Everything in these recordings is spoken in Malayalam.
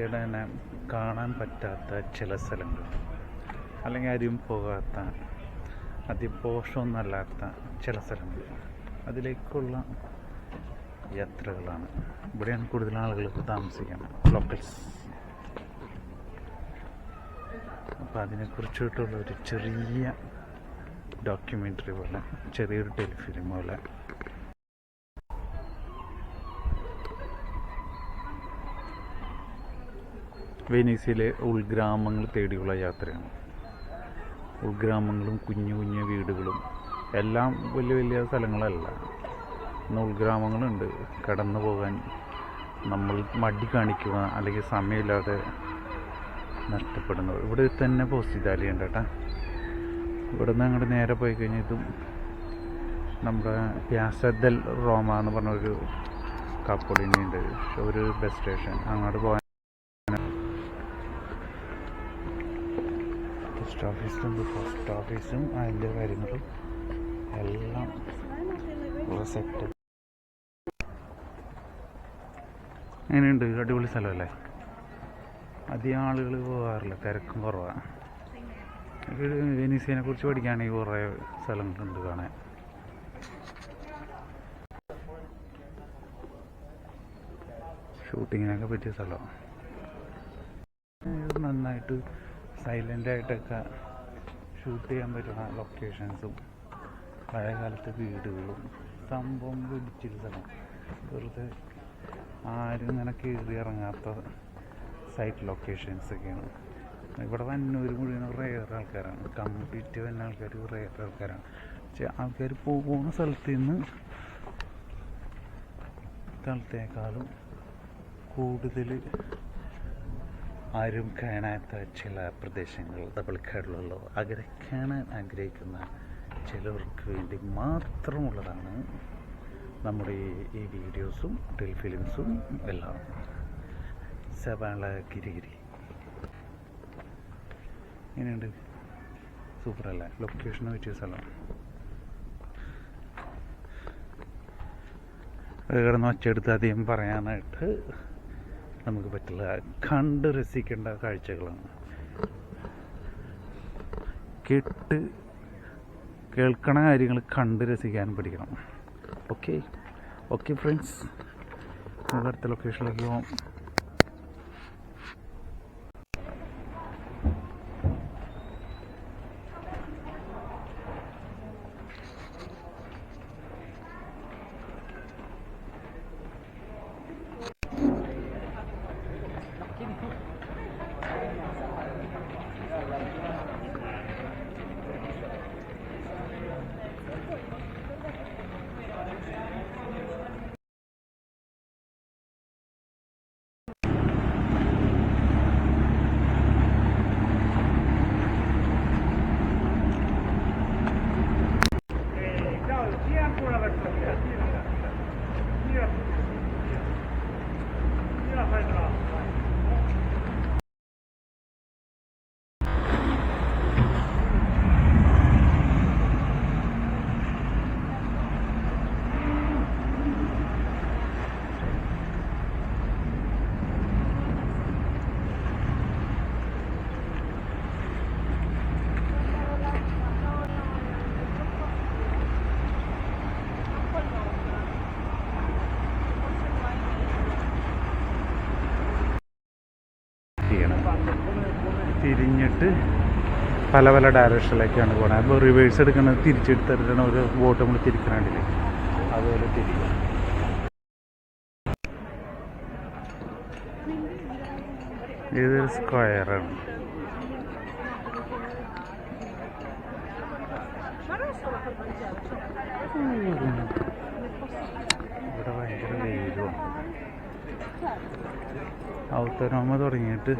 തന്നെ കാണാൻ പറ്റാത്ത ചില സ്ഥലങ്ങൾ. അല്ലെങ്കിൽ ആരും പോകാത്ത അതിപോഷമൊന്നല്ലാത്ത ചില സ്ഥലങ്ങൾ. അതിലേക്കുള്ള യാത്രകളാണ്. ഇവിടെയാണ് കൂടുതൽ ആളുകൾ താമസിക്കുന്നത് ലോക്കൽസ് അപ്പോൾ അതിനെക്കുറിച്ചിട്ടുള്ള ഒരു ചെറിയ ഡോക്യുമെന്ററി പോലെ ചെറിയൊരു ടെലിഫിലിം പോലെ വെനീസിലെ ഉൾഗ്രാമങ്ങൾ തേടിയുള്ള യാത്രയാണ്. ഉൾഗ്രാമങ്ങളും കുഞ്ഞു കുഞ്ഞു വീടുകളും എല്ലാം വലിയ വലിയ സ്ഥലങ്ങളല്ല. ഇന്ന് ഉൾഗ്രാമങ്ങളുണ്ട്. കടന്നു പോകാൻ നമ്മൾ മടി കാണിക്കുക അല്ലെങ്കിൽ സമയമില്ലാതെ നഷ്ടപ്പെടുന്നത്. ഇവിടെ തന്നെ പോസ്റ്റ് ഉണ്ട് കേട്ടോ. ഇവിടെ നിന്ന് അങ്ങോട്ട് നേരെ പോയി കഴിഞ്ഞാൽ ഇതും നമ്മുടെ പ്യാസദൽ റോമ എന്ന് പറഞ്ഞൊരു കപ്പൊളിനി ഉണ്ട് ഒരു ബസ് സ്റ്റേഷൻ. അങ്ങോട്ട് പോകാൻ പോസ്റ്റ് ഓഫീസിലുണ്ട് പോസ്റ്റ് ഓഫീസും അതിന്റെ കാര്യങ്ങളും എല്ലാം സെറ്റ് അങ്ങനെയുണ്ട് അടിപൊളി സ്ഥലമല്ലേ? അധികം ആളുകൾ പോകാറില്ല. തിരക്കും കുറവാണ് വെനീസിനെ കുറിച്ച് പഠിക്കുകയാണെങ്കിൽ കുറേ സ്ഥലങ്ങളുണ്ട് കാണാൻ. ഷൂട്ടിങ്ങിനൊക്കെ പറ്റിയ സ്ഥലമാണ് നന്നായിട്ട് സൈലന്റ് ആയിട്ടൊക്കെ ഷൂട്ട് ചെയ്യാൻ പറ്റുന്ന ലൊക്കേഷൻസും പഴയകാലത്തെ വീടുകളും. സംഭവം പിടിച്ചൊരു സ്ഥലം. വെറുതെ ആരും ഇങ്ങനെ കയറി ഇറങ്ങാത്ത സൈറ്റ് ലൊക്കേഷൻസ് ഒക്കെയാണ്. ഇവിടെ വന്നൂർ മുഴുവൻ റേർ ആൾക്കാരാണ്. കംപ്ലീറ്റ് വന്ന ആൾക്കാർ റേർ ആൾക്കാരാണ്. പക്ഷെ ആൾക്കാർ പോകുന്ന സ്ഥലത്ത് നിന്ന് സ്ഥലത്തേക്കാളും കൂടുതൽ ആരും കാണാത്ത ചില പ്രദേശങ്ങൾ നമ്മൾ അവരെ കാണാൻ ആഗ്രഹിക്കുന്ന ചിലർക്ക് വേണ്ടി മാത്രമുള്ളതാണ് നമ്മുടെ ഈ- വീഡിയോസും വീഡിയോസും ടെലിഫിലിംസും എല്ലാം. സവാള ഗിരിഗിരി എങ്ങനെയുണ്ട്? സൂപ്പറല്ല? ലൊക്കേഷൻ പറ്റിയ സ്ഥലം. കിടന്ന് ഒച്ചയെടുത്ത് അധികം പറയാനായിട്ട് നമുക്ക് പറ്റില്ല. കണ്ട് രസിക്കേണ്ട കാഴ്ചകളാണ്. കേട്ട് കേൾക്കണ കാര്യങ്ങൾ കണ്ട് രസിക്കാൻ പഠിക്കണം. ഓക്കെ ഓക്കെ ഫ്രണ്ട്സ് നമുക്ക് അടുത്ത ലൊക്കേഷനിലേക്ക് പോകാം പല പല ഡയറക്ഷനിലേക്കാണ് പോകുന്നത് അപ്പോൾ റിവേഴ്സ് എടുക്കുന്നത് തിരിച്ചെടുത്തിട്ടാണ് ഒരു ബോട്ട് നമ്മൾ തിരിക്കണണ്ടില്ലേ അതുപോലെ തിരിക്കുക ഇതൊരു സ്ക്വയറാണ് ഇവിടെ ഭയങ്കര വെയിലുമാണ് ഔത്തരോമ തുടങ്ങിയിട്ട്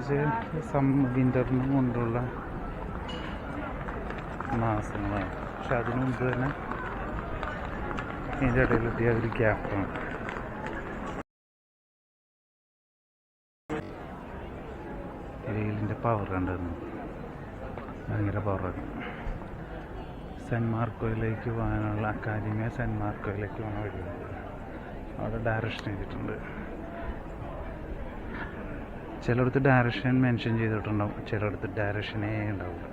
ഇത് വിന്ററിന് കൊണ്ടുള്ള മാസങ്ങളാണ് പക്ഷെ അതിനു മുമ്പ് തന്നെ ഇതിന്റെ ഇടയിൽ എത്തിയ ഒരു ഗ്യാപ്പാണ് റെയിലിന്റെ പവർ കണ്ടിരുന്നു ഭയങ്കര പവറാണ് സെന്റ് മാർക്കോയിലേക്ക് പോകാനുള്ള അക്കാദമിയ സെന്റ് മാർക്കോയിലേക്ക് പോകാൻ വഴിയുണ്ട്. അവിടെ ഡയറക്ഷൻ ചെയ്തിട്ടുണ്ട്. ചിലയിടത്ത് ഡയറക്ഷൻ മെൻഷൻ ചെയ്തിട്ടുണ്ടാവും. ചിലയിടത്ത് ഡയറക്ഷനേ ഉണ്ടാവില്ല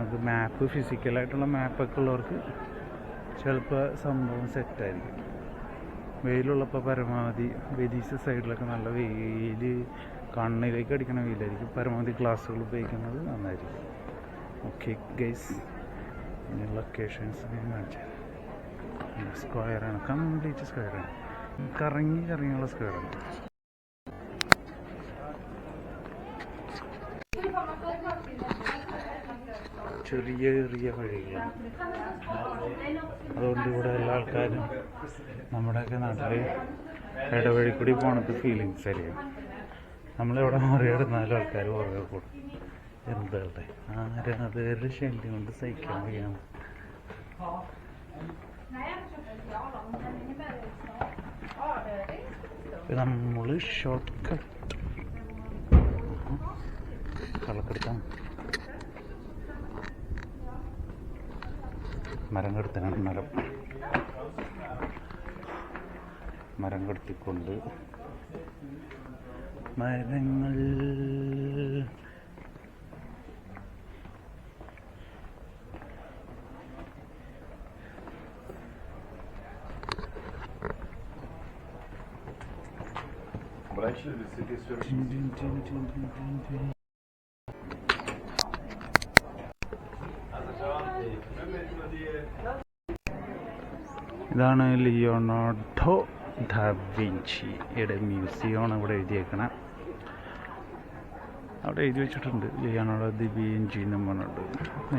അത് മാപ്പ് ഫിസിക്കലായിട്ടുള്ള മാപ്പൊക്കെ ഉള്ളവർക്ക് ചിലപ്പോൾ സംഭവം സെറ്റായിരിക്കും വെയിലുള്ളപ്പോൾ പരമാവധി വെനീസ് സൈഡിലൊക്കെ നല്ല വെയിൽ കണ്ണിലേക്ക് അടിക്കണ വെയിലായിരിക്കും. പരമാവധി ഗ്ലാസ്സുകൾ ഉപയോഗിക്കുന്നത് നന്നായിരിക്കും. ഓക്കെ ഗൈസ് ഇനി ലൊക്കേഷൻസ് ഞാൻ കാണിച്ചു സ്ക്വയറാണ് കംപ്ലീറ്റ് സ്ക്വയറാണ് കറങ്ങി കറങ്ങിയുള്ള സ്ക്വയറാണ് ചെറിയ ചെറിയ വഴികളാണ്. അതുകൊണ്ട് ഇവിടെ എല്ലാ ആൾക്കാരും നമ്മുടെയൊക്കെ നാട്ടിൽ ഇടവഴി കൂടി പോണത് ഫീലിങ്സ് ആയിരിക്കും. നമ്മളിവിടെ മറികടന്നാലും ആൾക്കാർ പുറകെ കൂടും. എന്താട്ടെ ആരാധകരുടെ ശല്യം കൊണ്ട് സഹിക്കാൻ വയ്യാണ് നമ്മൾ ഷോർട്ട് കട്ട് കള്ളക്കെടുത്താണ് മരം കെടുത്തണം മരം മരം കെടുത്തിക്കൊണ്ട് മരങ്ങൾ the city ഇതാണ് ലിയോണോഡോ ഡാവിഞ്ചിയുടെ മ്യൂസിയമാണ് ഇവിടെ എഴുതിയേക്കണ. അവിടെ എഴുതി വെച്ചിട്ടുണ്ട് ലിയോണോഡോ ദി വിഞ്ചി എന്നും പറഞ്ഞിട്ട്.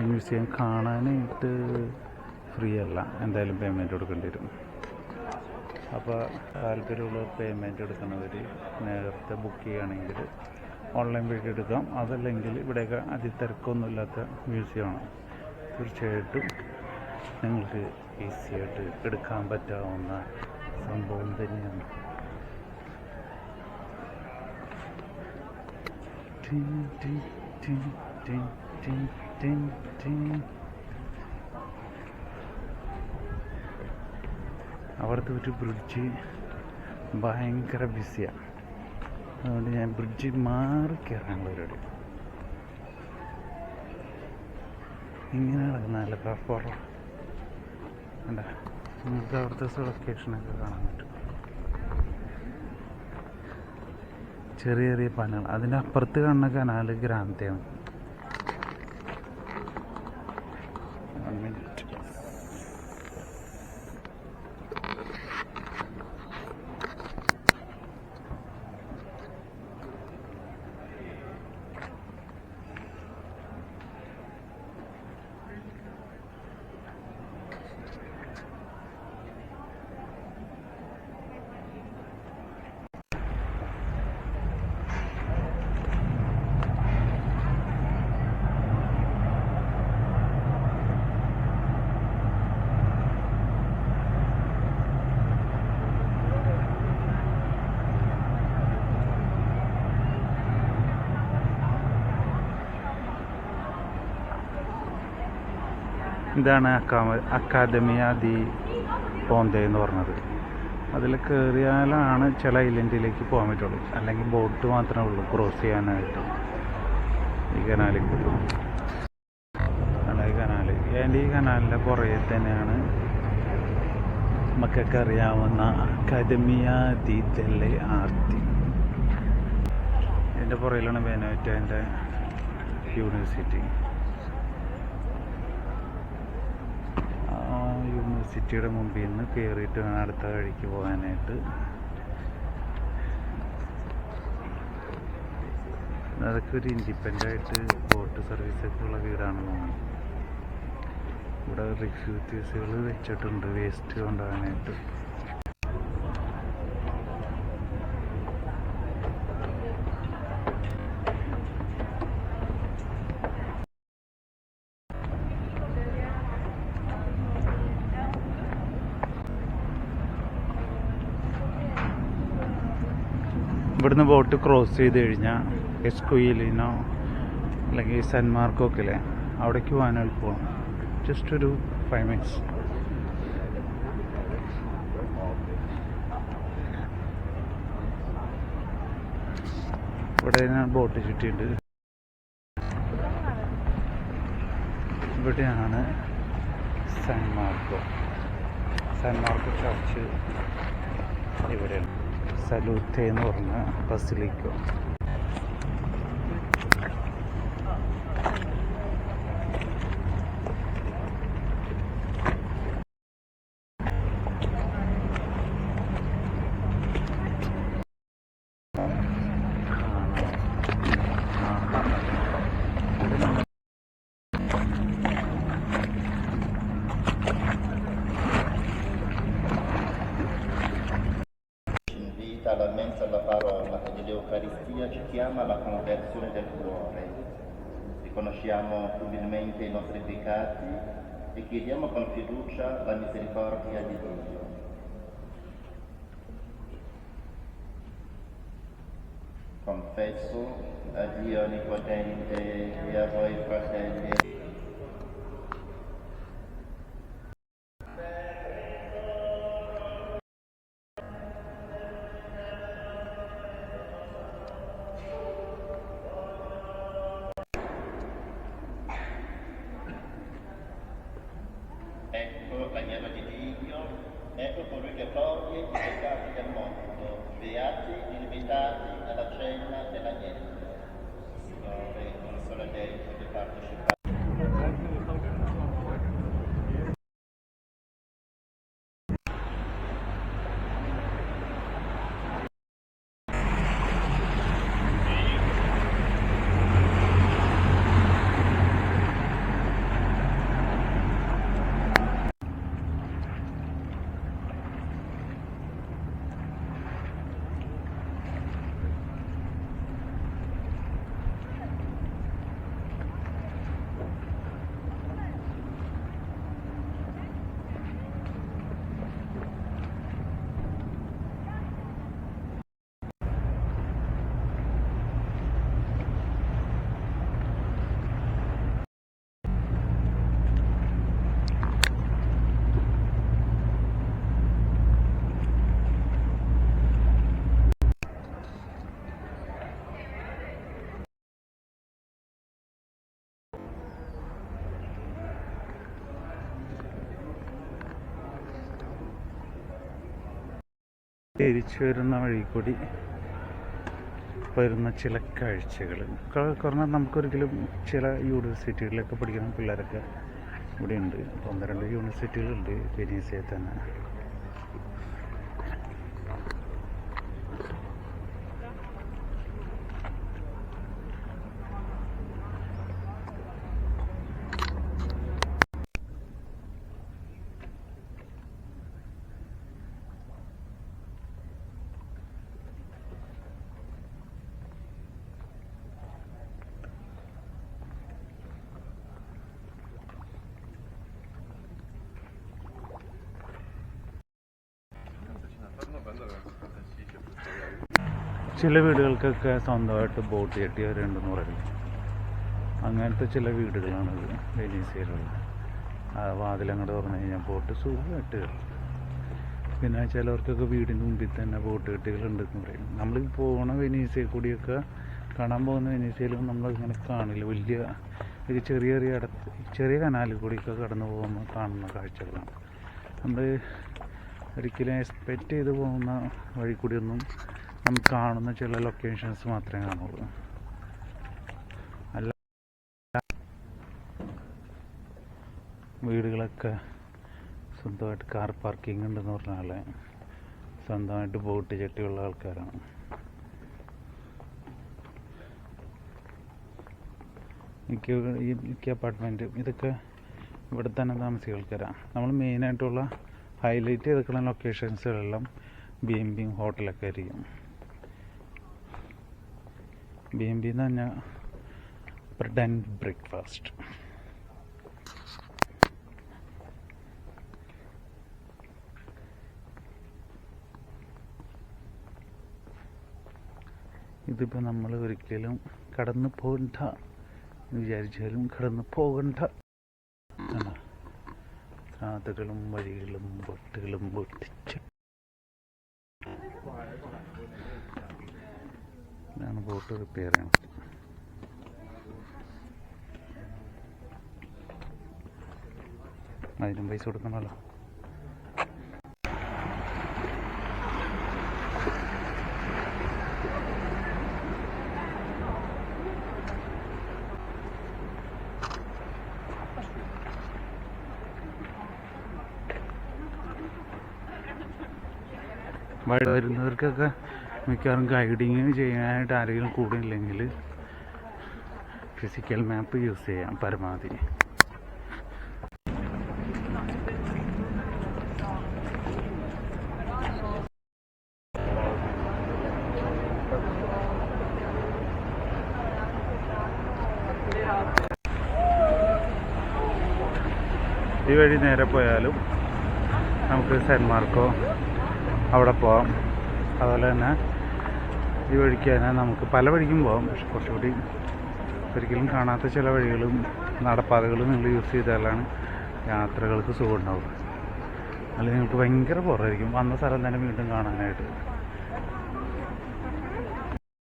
മ്യൂസിയം കാണാനായിട്ട് ഫ്രീ അല്ല. എന്തായാലും പേയ്മെന്റ് കൊടുക്കേണ്ടി വരും. അപ്പോൾ താല്പര്യമുള്ള പേയ്മെന്റ് എടുക്കുന്നവർ നേരത്തെ ബുക്ക് ചെയ്യുകയാണെങ്കിൽ ഓൺലൈൻ വഴി എടുക്കാം. അതല്ലെങ്കിൽ ഇവിടെയൊക്കെ അതിത്തിരക്കൊന്നുമില്ലാത്ത മ്യൂസിയമാണ്. തീർച്ചയായിട്ടും നിങ്ങൾക്ക് ഈസി ആയിട്ട് എടുക്കാൻ പറ്റാവുന്ന സംഭവം തന്നെയാണ്. അവിടുത്തെ ഒരു ബ്രിഡ്ജ് ഭയങ്കര ബിസിയാണ് അതുകൊണ്ട് ഞാൻ ബ്രിഡ്ജ് മാറി കയറാനുള്ള പരിപാടി. ഇങ്ങനെ നടക്കുന്നതല്ല പ്ലാറ്റ്ഫോം കണ്ട? നിങ്ങൾക്ക് അവിടുത്തെ ലൊക്കേഷനൊക്കെ കാണാൻ പറ്റും. ചെറിയ ചെറിയ പനകൾ അതിന്റെ അപ്പുറത്ത് കാണുന്ന കനാല് ഗ്രാമത്തെയാണ് ഇതാണ് അക്കാമ അക്കാദമിയ ദി പോന്തെ എന്ന് പറഞ്ഞത്. അതിൽ കയറിയാലാണ് ചില ഐലൻഡിലേക്ക് പോകാൻ പറ്റുള്ളൂ. അല്ലെങ്കിൽ ബോട്ട് മാത്രമേ ഉള്ളൂ ക്രോസ് ചെയ്യാനായിട്ട്. ഈ കനാലിൽ കൂടി ഈ കനാല്. എന്റെ ഈ കനാലിന്റെ പുറകെ തന്നെയാണ് നമുക്കൊക്കെ അറിയാവുന്ന അക്കാദമിയ ദി ദെല്ലെ ആർത്തി. പുറയിലാണ് പുറകിലാണ് എന്റെ യൂണിവേഴ്സിറ്റി ആ യൂണിവേഴ്സിറ്റിയുടെ മുമ്പിൽ നിന്ന് കയറിയിട്ട് വേണം അടുത്ത വഴിക്ക് പോകാനായിട്ട്. അതൊക്കെ ഒരു ഇൻഡിപെൻഡന്റ് ആയിട്ട് ബോട്ട് സർവീസൊക്കെ ഉള്ള വീടാണെന്ന് തോന്നുന്നു. ഇവിടെ റിഫ്യൂജീസുകൾ വെച്ചിട്ടുണ്ട് വേസ്റ്റ് കൊണ്ടുപോകാനായിട്ട്. ഇവിടുന്ന് ബോട്ട് ക്രോസ് ചെയ്ത് കഴിഞ്ഞാൽ എസ്കുയിലിനോ അല്ലെങ്കിൽ സെൻ മാർക്കോക്കെ ഇല്ലേ അവിടേക്ക് പോകാൻ എളുപ്പമാണ് ജസ്റ്റ് ഒരു ഫൈവ് മിനിറ്റ്സ് ഇവിടെ ഞാൻ ബോട്ട് ചുറ്റിയുണ്ട് ഇവിടെയാണ് saint Marco. Saint Marco church ഇവിടെയാണ്. സലൂത്തെ എന്ന് പറഞ്ഞ ബസ്സിലേക്കോ invita alla mensa alla parola e dell'Eucaristia ci chiama alla conversione del cuore. Riconosciamo umilmente i nostri peccati e chiediamo con fiducia la misericordia di Dio. Confesso a Dio Onnipotente e a voi fratelli തിരിച്ചു വരുന്ന വഴി കൂടി വരുന്ന ചില കാഴ്ചകൾ. കുറഞ്ഞ നമുക്കൊരിക്കലും ചില യൂണിവേഴ്സിറ്റികളിലൊക്കെ പഠിക്കുന്ന പിള്ളേരൊക്കെ ഇവിടെയുണ്ട്. ഒന്ന് രണ്ട് യൂണിവേഴ്സിറ്റികളുണ്ട്. വെനീസിൽ തന്നെ. ചില വീടുകൾക്കൊക്കെ സ്വന്തമായിട്ട് ബോട്ട് കെട്ടിയവരുണ്ടെന്ന് പറയുന്നു അങ്ങനത്തെ ചില വീടുകളാണിത് വെനീസിയിലുള്ളത് ആ വാതിലങ്ങോട്ട് തുറന്നു കഴിഞ്ഞാൽ ബോട്ട് സുഖമായിട്ട് കയറും. പിന്നെ ചിലവർക്കൊക്കെ വീടിന്റെ മുമ്പിൽ തന്നെ ബോട്ട് കെട്ടികളുണ്ടെന്ന് പറയും. നമ്മൾ പോകണ വെനീസിൽ കൂടിയൊക്കെ കാണാൻ പോകുന്ന വെനീസിയയിലും നമ്മൾ ഇങ്ങനെ കാണില്ല വലിയ ഒരു ചെറിയ ചെറിയ ഇടത്ത് ചെറിയ കനാലിൽ കൂടിയൊക്കെ കടന്നു പോകുമ്പോൾ കാണുന്ന കാഴ്ചകളാണ്. നമ്മൾ ഒരിക്കലും എക്സ്പെക്റ്റ് ചെയ്ത് പോകുന്ന വഴി കൂടിയൊന്നും നമുക്ക് കാണുന്ന ചില ലൊക്കേഷൻസ് മാത്രമേ കാണുള്ളൂ. അല്ല വീടുകളൊക്കെ സ്വന്തമായിട്ട് കാർ പാർക്കിംഗ് ഉണ്ടെന്ന് പറഞ്ഞാൽ സ്വന്തമായിട്ട് ബോട്ട് ചട്ടിയുള്ള ആൾക്കാരാണ്. മിക്ക ഈ മിക്ക അപ്പാർട്ട്മെന്റ് ഇതൊക്കെ ഇവിടെ തന്നെ താമസിക്കുന്ന ആൾക്കാരാണ് നമ്മൾ മെയിനായിട്ടുള്ള ഹൈലൈറ്റ് ചെയ്തിട്ടുള്ള ലൊക്കേഷൻസുകളെല്ലാം ബി എം ഹോട്ടലൊക്കെ ആയിരിക്കും. ബി എം ബി എന്ന് പറഞ്ഞാൽ ബ്രെഡ് ആൻഡ് ബ്രേക്ക്ഫാസ്റ്റ് ഇതിപ്പോൾ നമ്മൾ ഒരിക്കലും കടന്നു പോകണ്ട എന്ന് വിചാരിച്ചാലും കടന്നു പോകണ്ട. പാതകളും വഴികളും ബോട്ടുകളും പൊട്ടിച്ച് ഇതാണ് ബോട്ട് റിപ്പയർ ചെയ്യണം അതിനും പൈസ കൊടുക്കണമല്ലോ. വരുന്നവർക്കൊക്കെ മിക്കവാറും ഗൈഡിങ് ചെയ്യാനായിട്ട് ആരെങ്കിലും കൂടെ ഇല്ലെങ്കിൽ ഫിസിക്കൽ മാപ്പ് യൂസ് ചെയ്യാം പരമാവധി. ഈ വഴി നേരെ പോയാലും നമുക്ക് സെൻമാർക്കോ മാർക്കോ അവിടെ പോവാം. അതുപോലെ തന്നെ ഈ വഴിക്ക് തന്നെ നമുക്ക് പല വഴിക്കും പോകാം. പക്ഷെ കുറച്ചുകൂടി ഒരിക്കലും കാണാത്ത ചില വഴികളും നടപ്പാതകളും നിങ്ങൾ യൂസ് ചെയ്താലാണ് യാത്രകൾക്ക് സുഖം ഉണ്ടാവുക അല്ലെങ്കിൽ നിങ്ങൾക്ക് ഭയങ്കര ബോറായിരിക്കും വന്ന സ്ഥലം തന്നെ വീണ്ടും കാണാനായിട്ട്.